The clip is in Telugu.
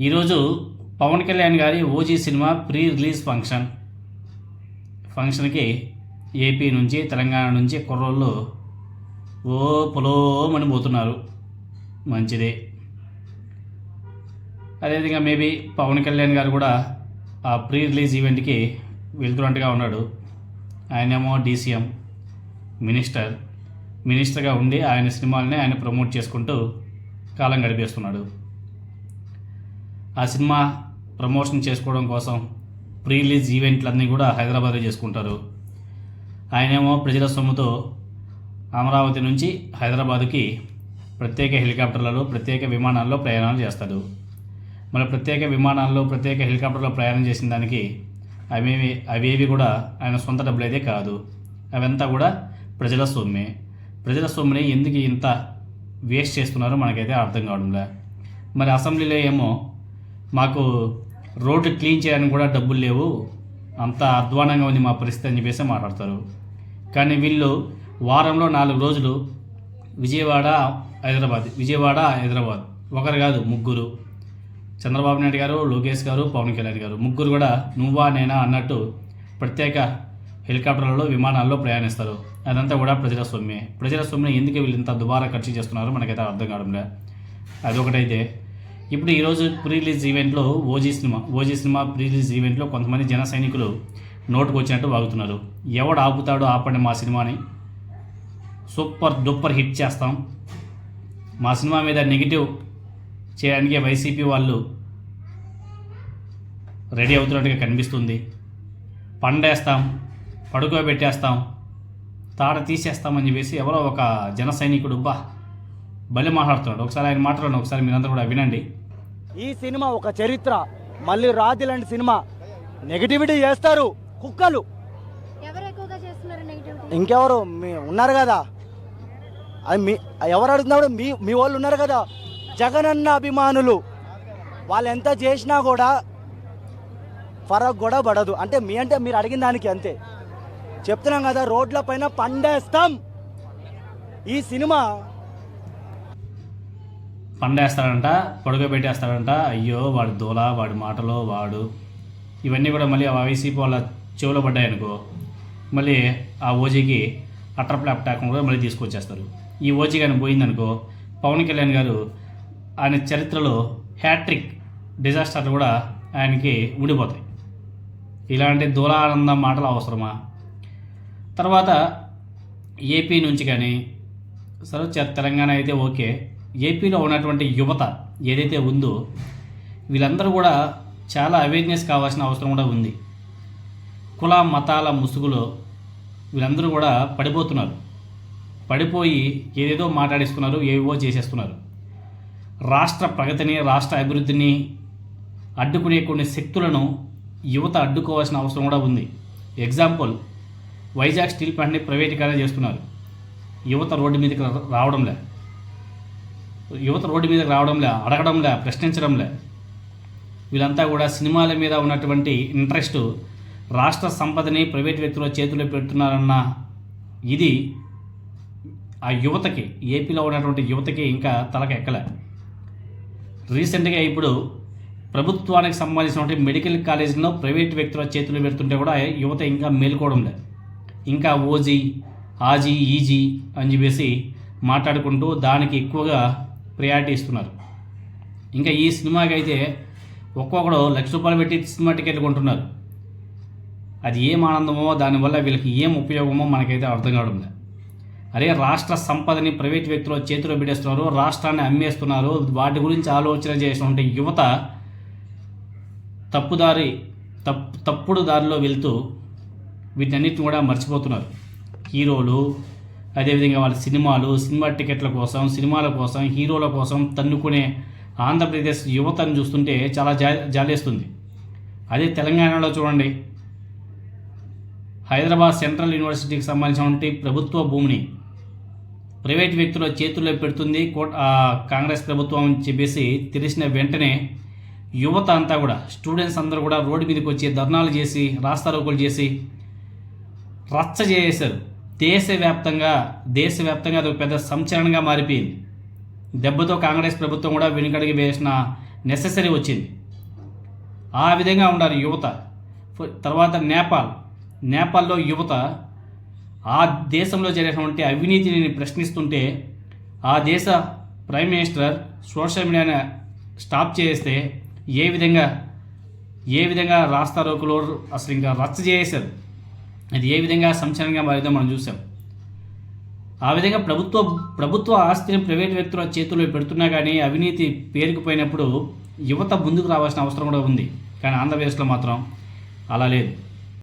ఈరోజు పవన్ కళ్యాణ్ గారి OG cinema pre release function. ఫంక్షన్కి ఏపీ నుంచి తెలంగాణ నుంచి కుర్రోళ్ళు ఓ పొలోమని పోతున్నారు మంచిదే. అదేవిధంగా మేబీ పవన్ కళ్యాణ్ గారు కూడా ఆ ప్రీ రిలీజ్ ఈవెంట్కి వెళ్తున్నట్టుగా ఉన్నాడు. ఆయనేమో డీసీఎం మినిస్టర్ మినిస్టర్గా ఉండి ఆయన సినిమాలని ఆయన ప్రమోట్ చేసుకుంటూ కాలం గడిపేస్తున్నాడు. ఆ సినిమా ప్రమోషన్ చేసుకోవడం కోసం ప్రీ రిలీజ్ ఈవెంట్లన్నీ కూడా హైదరాబాద్లో చేసుకుంటారు. ఆయనేమో ప్రజల సొమ్ముతో అమరావతి నుంచి హైదరాబాదుకి ప్రత్యేక హెలికాప్టర్లలో ప్రత్యేక విమానాల్లో ప్రయాణాలు చేస్తాడు. మరి ప్రత్యేక విమానాల్లో ప్రత్యేక హెలికాప్టర్లో ప్రయాణం చేసిన దానికి అవేవి అవేవి కూడా ఆయన సొంత డబ్బులు అయితే కాదు. అవంతా కూడా ప్రజల సొమ్మే. ప్రజల సొమ్ముని ఎందుకు ఇంత వేస్ట్ చేస్తున్నారో మనకైతే అర్థం కావడంలే. మరి అసెంబ్లీలో ఏమో మాకు రోడ్డు క్లీన్ చేయడానికి కూడా డబ్బులు లేవు. అంత అధ్వానంగా ఉంది మా పరిస్థితి అని చెప్పేసి మాట్లాడతారు. కానీ వీళ్ళు వారంలో నాలుగు రోజులు విజయవాడ హైదరాబాద్ విజయవాడ హైదరాబాద్. ఒకరు కాదు ముగ్గురు. చంద్రబాబు నాయుడు గారు లోకేష్ గారు పవన్ కళ్యాణ్ గారు. ముగ్గురు కూడా నువ్వా నేనా అన్నట్టు ప్రత్యేక హెలికాప్టర్లలో విమానాల్లో ప్రయాణిస్తారు. అదంతా కూడా ప్రజల సొమ్మే ప్రజల సొమ్మే ఎందుకు వీళ్ళు ఇంత దుబారా ఖర్చు చేస్తున్నారో? మనకైతే అర్థం కావడంలే. అదొకటైతే. ఇప్పుడు ఈరోజు ప్రీ రిలీజ్ ఈవెంట్లో OG cinema OG cinema pre release ఈవెంట్లో కొంతమంది జన సైనికులు నోటుకు వచ్చినట్టు వాగుతున్నారు. ఎవడు ఆపుతాడో ఆపండి మా సినిమాని. సూపర్ డూపర్ హిట్ చేస్తాం. మా సినిమా మీద నెగిటివ్ చేయడానికి వైసీపీ వాళ్ళు రెడీ అవుతున్నట్టుగా కనిపిస్తుంది. పండేస్తాం పడుకోబెట్టేస్తాం తాడ తీసేస్తామని చెప్పేసి ఎవరో ఒక జన సైనికుడు బా బలి మాట్లాడుతున్నాడు. ఒకసారి ఆయన మాట్లాడండి ఒకసారి మీరందరూ కూడా వినండి. ఈ సినిమా ఒక చరిత్ర. మళ్ళీ రాజు లాంటి సినిమా. నెగిటివిటీ చేస్తారు. కుక్కలు. ఇంకెవరు? మీ ఉన్నారు కదా. అది మీ ఎవరు అడుగుతున్నప్పుడు మీ మీ వాళ్ళు ఉన్నారు కదా. జగనన్న అభిమానులు. వాళ్ళు ఎంత చేసినా కూడా ఫరక్ కూడా పడదు అంటే మీ అంటే మీరు అడిగిన దానికి అంతే. చెప్తున్నాం కదా రోడ్ల పైన పండేస్తాం. ఈ సినిమా పండేస్తాడంట పడుకోబెట్టేస్తాడంట అయ్యో వాడి దూల వాడి మాటలో వాడు. ఇవన్నీ కూడా మళ్ళీ ఆ వైసీపీ వాళ్ళ చెవిలో పడ్డాయనుకో మళ్ళీ ఆ ఓజీకి అటర్ ఫ్లాప్ టాక్ కూడా మళ్ళీ తీసుకొచ్చేస్తారు. ఈ ఓజీ కానీ పోయిందనుకో పవన్ కళ్యాణ్ గారు ఆయన చరిత్రలో హ్యాట్రిక్ డిజాస్టర్లు కూడా ఆయనకి ఉండిపోతాయి. ఇలాంటి దూలానందం మాటలు అవసరమా? తర్వాత ఏపీ నుంచి కానీ సరే తెలంగాణ అయితే ఓకే. ఏపీలో ఉన్నటువంటి యువత ఏదైతే ఉందో వీళ్ళందరూ కూడా చాలా అవేర్నెస్ కావాల్సిన అవసరం కూడా ఉంది. కుల మతాల ముసుగులో వీళ్ళందరూ కూడా పడిపోతున్నారు. పడిపోయి ఏదేదో మాట్లాడేస్తున్నారు ఏవేవో చేసేస్తున్నారు. రాష్ట్ర ప్రగతిని రాష్ట్ర అభివృద్ధిని అడ్డుకునే కొన్ని శక్తులను యువత అడ్డుకోవాల్సిన అవసరం కూడా ఉంది. ఎగ్జాంపుల్ వైజాగ్ స్టీల్ ప్లాంట్ని ప్రైవేటీకరణ చేస్తున్నారు. యువత రోడ్డు మీదకి రా- రావడంలే. యువత రోడ్డు మీదకి రావడంలే అడగడంలే ప్రశ్నించడంలే. వీళ్ళంతా కూడా సినిమాల మీద ఉన్నటువంటి ఇంట్రెస్ట్ రాష్ట్ర సంపదని ప్రైవేట్ వ్యక్తుల చేతిలో పెడుతున్నారన్న ఇది ఆ యువతకి ఏపీలో ఉన్నటువంటి యువతకి ఇంకా తలకెక్కలే రీసెంట్గా ఇప్పుడు ప్రభుత్వానికి సంబంధించినటువంటి మెడికల్ కాలేజీలో ప్రైవేట్ వ్యక్తుల చేతులు పెడుతుంటే కూడా యువత ఇంకా మేలుకోవడం లేదు. ఇంకా ఓజీ ఆజీ ఈజీ అని చెప్పేసి మాట్లాడుకుంటూ దానికి ఎక్కువగా ప్రయారిటీ ఇస్తున్నారు. ఇంకా ఈ సినిమాకి అయితే ఒక్కొక్కడు లక్ష రూపాయలు పెట్టి సినిమా టికెట్లు కొంటున్నారు. అది ఏం ఆనందమో దానివల్ల వీళ్ళకి ఏం ఉపయోగమో మనకైతే అర్థం కావడం లేదు. అరే రాష్ట్ర సంపదని ప్రైవేట్ వ్యక్తులు చేతిలో పెట్టేస్తున్నారు రాష్ట్రాన్ని అమ్మేస్తున్నారు వాటి గురించి ఆలోచన చేసినటువంటి యువత తప్పుదారి తప్పు తప్పుడు దారిలో వెళ్తూ వీటన్నిటిని కూడా మర్చిపోతున్నారు. హీరోలు అదేవిధంగా వాళ్ళ సినిమాలు సినిమా టికెట్ల కోసం సినిమాల కోసం హీరోల కోసం తన్నుకునే ఆంధ్రప్రదేశ్ యువతను చూస్తుంటే చాలా జా జాలేస్తుంది. అదే తెలంగాణలో చూడండి. హైదరాబాద్ సెంట్రల్ యూనివర్సిటీకి సంబంధించినటువంటి ప్రభుత్వ భూమిని ప్రైవేట్ వ్యక్తుల చేతుల్లో పెడుతుంది కోట్ కాంగ్రెస్ ప్రభుత్వం అని చెప్పేసి తెలిసిన వెంటనే యువత అంతా కూడా స్టూడెంట్స్ అందరూ కూడా రోడ్డు మీదకి వచ్చి ధర్నాలు చేసి రాస్తారోకులు చేసి రచ్చ చేశారు దేశవ్యాప్తంగా దేశవ్యాప్తంగా అది ఒక పెద్ద సంచలనంగా మారిపోయింది. దెబ్బతో కాంగ్రెస్ ప్రభుత్వం కూడా వెనుకడికి వేసిన నెససరీ వచ్చింది. ఆ విధంగా ఉండాలి యువత. తర్వాత నేపాల్. నేపాల్లో యువత ఆ దేశంలో జరిగినటువంటి అవినీతిని ప్రశ్నిస్తుంటే ఆ దేశ ప్రైమ్ మినిస్టర్ సోషల్ మీడియాని స్టాప్ చేస్తే ఏ విధంగా ఏ విధంగా రాస్తా రోకులో అసలు ఇంకా రచ్చ చేశారు అది ఏ విధంగా సంచలనంగా మారిందో మనం చూసాం. ఆ విధంగా ప్రభుత్వ ప్రభుత్వ ఆస్తిని ప్రైవేట్ వ్యక్తుల చేతుల్లో పెడుతున్నా కానీ అవినీతి పేరుకుపోయినప్పుడు యువత ముందుకు రావాల్సిన అవసరం కూడా ఉంది. కానీ ఆంధ్రప్రదేశ్లో మాత్రం అలా లేదు.